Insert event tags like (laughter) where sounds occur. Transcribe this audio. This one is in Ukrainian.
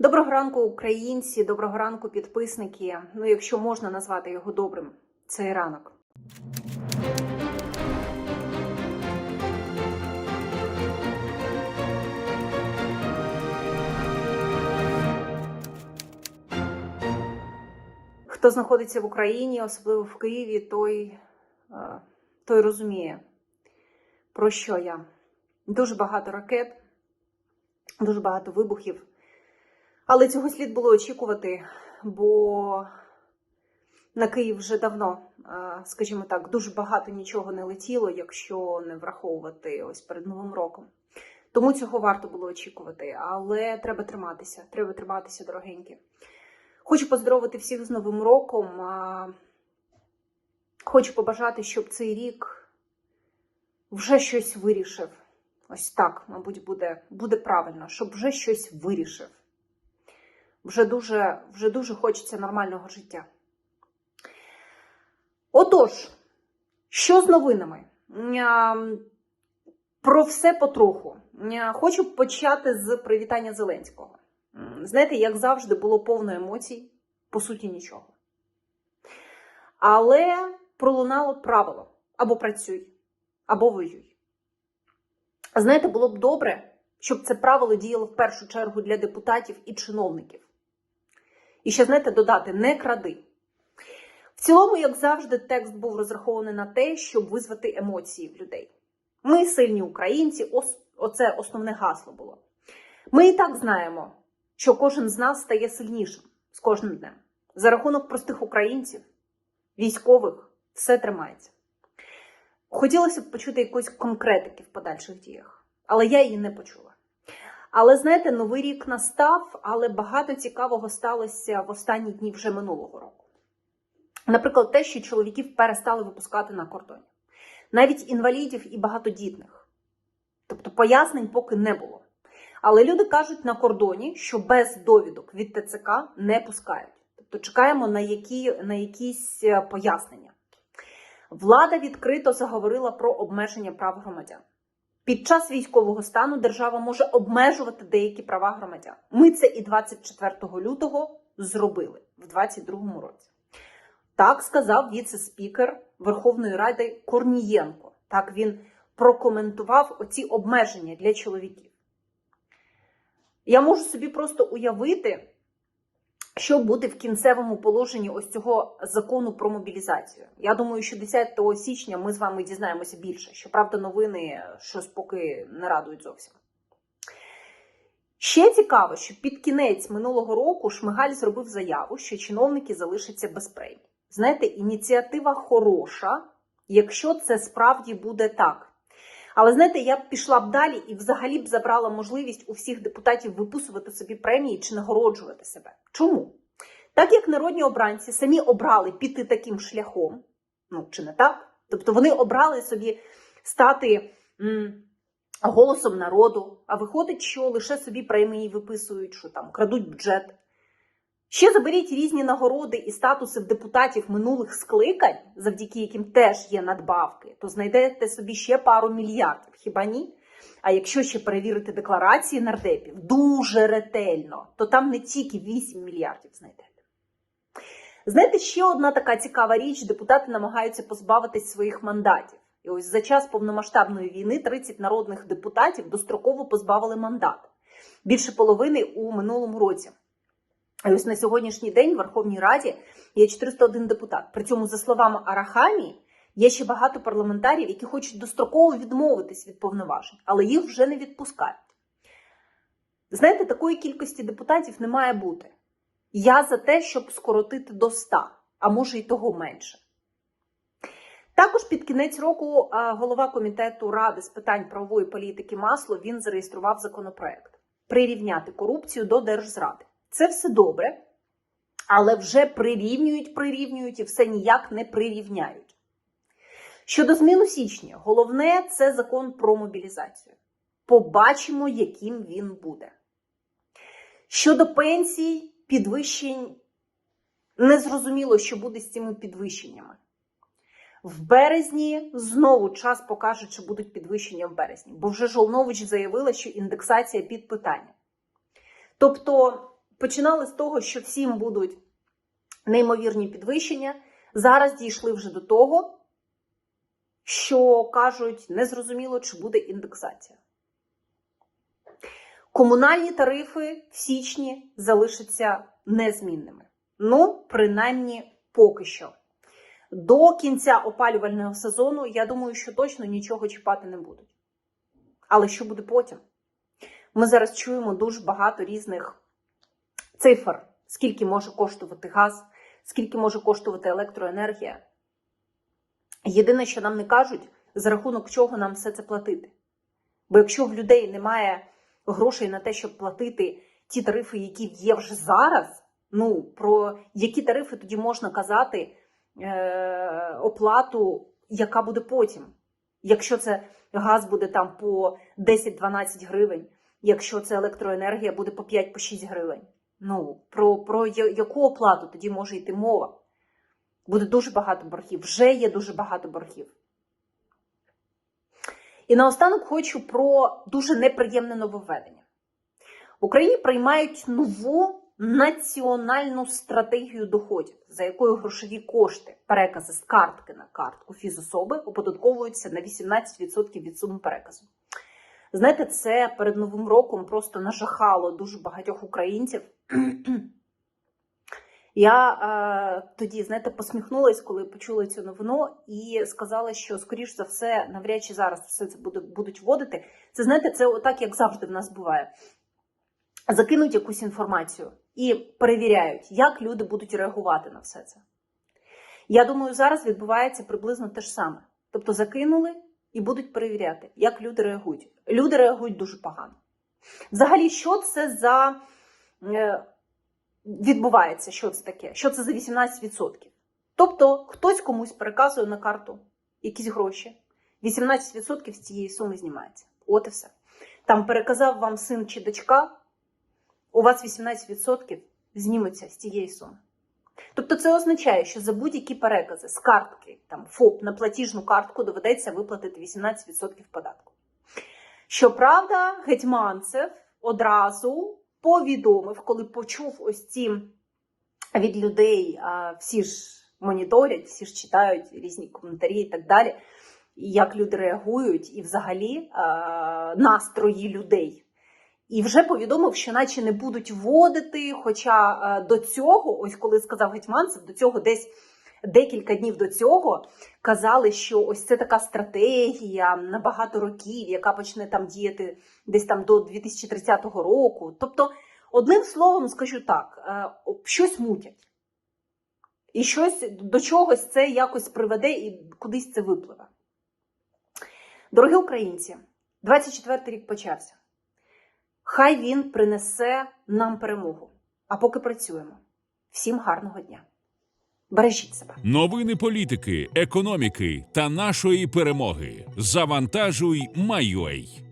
Доброго ранку, українці, доброго ранку, підписники. Ну, якщо можна назвати його добрим, цей ранок. Хто знаходиться в Україні, особливо в Києві, той, е, той розуміє, про що я. Дуже багато ракет, дуже багато вибухів. Але цього слід було очікувати, бо на Київ вже давно, е, скажімо так, дуже багато нічого не летіло, якщо не враховувати ось перед Новим роком. Тому цього варто було очікувати, але треба триматися, треба триматися, дорогенькі. Хочу поздоровити всіх з Новим роком. Хочу побажати, щоб цей рік вже щось вирішив. Ось так, мабуть, буде, буде правильно, щоб вже щось вирішив. Вже дуже, вже дуже хочеться нормального життя. Отож, що з новинами? Про все потроху. Хочу почати з привітання Зеленського. Знаєте, як завжди, було повно емоцій, по суті, нічого. Але пролунало правило: або працюй, або воюй. Знаєте, було б добре, щоб це правило діяло в першу чергу для депутатів і чиновників. І ще, знаєте, додати не кради. В цілому, як завжди, текст був розрахований на те, щоб визвати емоції в людей. Ми сильні українці, оце основне гасло було. Ми і так знаємо, що кожен з нас стає сильнішим з кожним днем. За рахунок простих українців, військових, все тримається. Хотілося б почути якоїсь конкретики в подальших діях, але я її не почула. Але знаєте, новий рік настав, але багато цікавого сталося в останні дні вже минулого року. Наприклад, те, що чоловіків перестали випускати на кордоні, навіть інвалідів і багатодітних. Тобто пояснень поки не було. Але люди кажуть на кордоні, що без довідок від ТЦК не пускають. Тобто чекаємо на, які, на якісь е, пояснення. Влада відкрито заговорила про обмеження прав громадян. Під час військового стану держава може обмежувати деякі права громадян. Ми це і 24 лютого зробили в 2022 році. Так сказав віце-спікер Верховної Ради Корнієнко. Так він прокоментував оці обмеження для чоловіків. Я можу собі просто уявити, що буде в кінцевому положенні ось цього закону про мобілізацію. Я думаю, що 10 січня ми з вами дізнаємося більше. Щоправда, новини щось поки не радують зовсім. Ще цікаво, що під кінець минулого року Шмигаль зробив заяву, що чиновники залишаться без премій. Знаєте, ініціатива хороша, якщо це справді буде так. Але знаєте, я б пішла б далі і взагалі б забрала можливість у всіх депутатів виписувати собі премії чи нагороджувати себе. Чому? Так як народні обранці самі обрали піти таким шляхом, ну чи не так? Тобто вони обрали собі стати м, голосом народу, а виходить, що лише собі премії виписують, що там крадуть бюджет. Ще заберіть різні нагороди і статуси в депутатів минулих скликань, завдяки яким теж є надбавки, то знайдете собі ще пару мільярдів. Хіба ні? А якщо ще перевірити декларації нардепів дуже ретельно, то там не тільки 8 мільярдів знайдете. Знаєте, ще одна така цікава річ: депутати намагаються позбавитись своїх мандатів. І ось за час повномасштабної війни 30 народних депутатів достроково позбавили мандат. Більше половини у минулому році. І ось на сьогоднішній день в Верховній Раді є 401 депутат. При цьому, за словами Арахамі, є ще багато парламентарів, які хочуть достроково відмовитись від повноважень, але їх вже не відпускають. Знаєте, такої кількості депутатів не має бути. Я за те, щоб скоротити до 100, а може й того менше. Також під кінець року голова комітету Ради з питань правової політики Масло він зареєстрував законопроект прирівняти корупцію до держзради. Це все добре, але вже прирівнюють, прирівнюють і все ніяк не прирівняють. Щодо змін у січні, головне це закон про мобілізацію. Побачимо, яким він буде. Щодо пенсій, підвищень, незрозуміло, що буде з цими підвищеннями. В березні знову час покаже, чи будуть підвищення в березні, бо вже Жолнович заявила, що індексація під питання. Тобто починали з того, що всім будуть неймовірні підвищення. Зараз дійшли вже до того, що кажуть, незрозуміло, чи буде індексація. Комунальні тарифи в січні залишаться незмінними. Ну, принаймні, поки що. До кінця опалювального сезону, я думаю, що точно нічого чіпати не будуть. Але що буде потім? Ми зараз чуємо дуже багато різних цифр, скільки може коштувати газ, скільки може коштувати електроенергія. Єдине, що нам не кажуть, за рахунок чого нам все це платити. Бо якщо в людей немає грошей на те, щоб платити ті тарифи, які є вже зараз, ну про які тарифи тоді можна казати е, оплату, яка буде потім. Якщо це газ буде там по 10-12 гривень, якщо це електроенергія буде по 5-6 гривень. Ну, про, про яку оплату тоді може йти мова? Буде дуже багато боргів, вже є дуже багато боргів. І наостанок хочу про дуже неприємне нововведення. В Україні приймають нову національну стратегію доходів, за якою грошові кошти, перекази з картки на картку фізособи оподатковуються на 18% від суми переказу. Знаєте, це перед Новим роком просто нажахало дуже багатьох українців. (clears throat) Я е, тоді, знаєте, посміхнулась, коли почула цю новину, і сказала, що, скоріш за все, навряд чи зараз все це буде, будуть вводити. Це знаєте, це отак, як завжди в нас буває. Закинуть якусь інформацію і перевіряють, як люди будуть реагувати на все це. Я думаю, зараз відбувається приблизно те ж саме. Тобто закинули і будуть перевіряти, як люди реагують. Люди реагують дуже погано. Взагалі, що це за е, відбувається? Що це таке? Що це за 18%? Тобто хтось комусь переказує на карту якісь гроші. 18% з цієї суми знімається. От і все. Там переказав вам син чи дочка, у вас 18% знімуться з цієї суми. Тобто це означає, що за будь-які перекази з картки, там ФОП на платіжну картку доведеться виплатити 18% податку. Щоправда, Гетьманцев одразу повідомив, коли почув ось ці від людей, а всі ж моніторять, всі ж читають різні коментарі і так далі, як люди реагують, і взагалі а, настрої людей. І вже повідомив, що наче не будуть вводити. Хоча е, до цього, ось коли сказав Гетьманцев, до цього десь декілька днів до цього казали, що ось це така стратегія на багато років, яка почне там діяти десь там до 2030 року. Тобто, одним словом, скажу так, е, щось мутять. І щось до чогось це якось приведе і кудись це випливе. Дорогі українці, 24 рік почався. Хай він принесе нам перемогу. А поки працюємо. Всім гарного дня. Бережіть себе. Новини політики, економіки та нашої перемоги. Завантажуй, Майой.